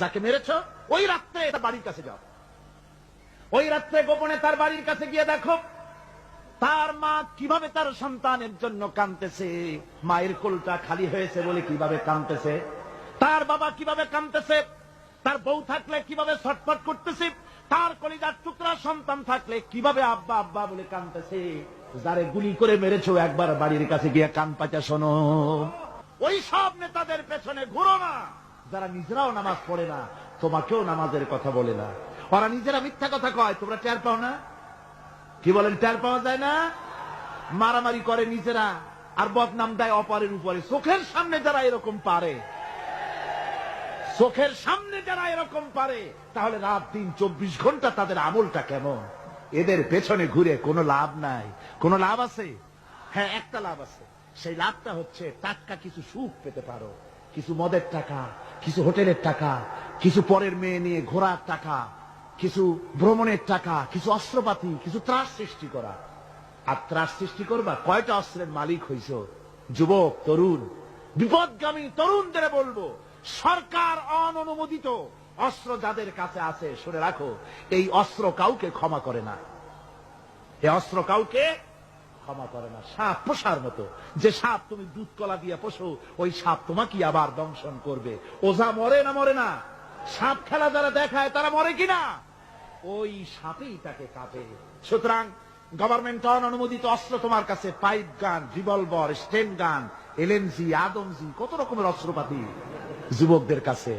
যাকে মেরেছ, ওই রাত্রে তার বাড়ির কাছে যাও। ওই রাত্রে গোপনে তার বাড়ির কাছে গিয়ে দেখো, তার মা কীভাবে তার সন্তানের জন্য কাঁদতেছে, মায়ের কোলটা খালি হয়েছে বলে কীভাবে কাঁদতেছে, তার বাবা কীভাবে কাঁদতেছে, তার বউ থাকলে কীভাবে ছটফট করতেছে, তার কলিজার টুকরা সন্তান থাকলে কীভাবে আব্বা আব্বা বলে কাঁদতেছে, যারে গুলি করে মেরেছো একবার বাড়ির কাছে গিয়ে কান পাচা শোনো। ওই সব নেতাদের পেছনে ঘুরো না। যারা নিজেরাও নামাজ পড়ে না, তোমাকেও নামাজের কথা বলে না। ওরা নিজেরা মিথ্যা কথা কয়, তোমরা টের পাও না? কি বলেন, টের পাওয়া যায় না? মারামারি করে নিজেরা, আর বদনাম দেয় অপরের উপরে। চোখের সামনে যারা এরকম পারে, চোখের সামনে যারা এরকম পারে, তাহলে রাত দিন, চব্বিশ ঘণ্টা তাদের আমলটা কেমন? এদের পেছনে ঘুরে কোনো লাভ নাই। কোনো লাভ আছে? হ্যাঁ একটা লাভ আছে। সেই লাভটা হচ্ছে, টাটকা কিছু সুখ পেতে পারো। কিছু মদের টাকা, কিছু হোটেলের টাকা, কিছু পরের মেয়ে নিয়ে ঘোরার টাকা, কিছু ভ্রমণের টাকা, কিছু অস্ত্রপাতি, কিছু ত্রাস সৃষ্টি করা। আর ত্রাস সৃষ্টি করবা, কয়টা অস্ত্রের মালিক হইছ? যুবক, তরুণ, বিপদগামী তরুণদের বলব, সরকার অননুমোদিত, অস্ত্র যাদের কাছে আছে, শুনে রাখো, এই অস্ত্র কাউকে ক্ষমা করে না। এই অস্ত্র কাউকে ক্ষমা করে না। সাপ পোষার মতো। যে সাপ তুমি দুধ কলা দিয়ে পোষো, ওই সাপ তোমাকে আবার দংশন করবে। ওঝা মরে না মরে না। সাপ খেলা যারা দেখায়, তারা মরে কিনা? ওই সাপেই তাকে কাঁপে। সুতরাং গভর্নমেন্ট অনুমোদিত অস্ত্র তোমার কাছে পাইপ গান রিভলভার স্টেন গান এলএনজি আদমজি, কত রকমের অস্ত্রপাতি যুবকদের কাছে।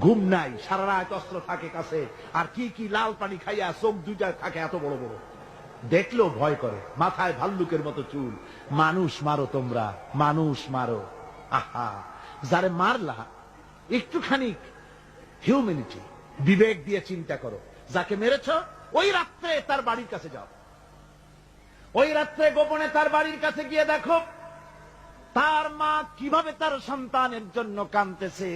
ঘুম নাই, সারা রাত অস্ত্র থাকে কাছে। আর কি কি লাল পানি খাইয়া চোখ দুইটা থাকে, এত বড় বড়। দেখলেও ভয় করে, মাথায় ভাল্লুকের মতো চুল। মানুষ মারো তোমরা, মানুষ মারো। আহা, যারে মারলা, একটুখানি হিউম্যানিটি বিবেক দিয়ে চিন্তা করো। যাকে মেরেছ, ওই রাত্রে তার বাড়ির কাছে যাও। ওই রাত্রে গোপনে তার বাড়ির কাছে গিয়ে দেখো, তার মা কীভাবে তার সন্তানের জন্য কাঁদতেছে,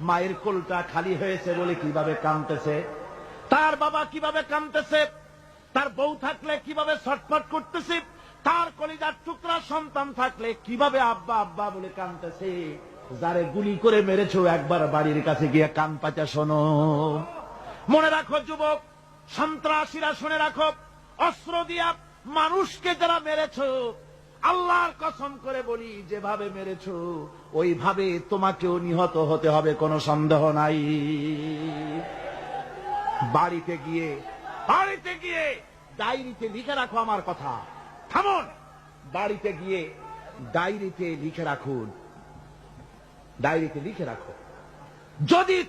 মায়ের কোলটা খালি হয়েছে বলে কীভাবে কাঁদতেছে, তার বাবা কীভাবে কাঁদতেছে তার বউ থাকলে কীভাবে ছটফট করতেছে? তার কলিজার টুকরা সন্তান থাকলে কীভাবে আব্বা আব্বা বলে কাঁদতেছে যারে গুলি করে মেরেছো একবার বাড়ির কাছে গিয়ে কান পাচা শোনো। মনে রাখো যুবক, সন্ত্রাসীরা শুনে রাখো, অস্ত্র দিয়া মানুষকে যারা মেরেছো, আল্লাহর কসম করে বলি, যেভাবে মেরেছো, ওইভাবে তোমাকেও নিহত হতে হবে, কোনো সন্দেহ নাই। বাড়িতে গিয়ে বাড়িতে গিয়ে ডায়েরিতে লিখে রাখো আমার কথা। থামুন। বাড়িতে গিয়ে ডায়েরিতে লিখে রাখুন। ডায়েরিতে লিখে রাখো। যদি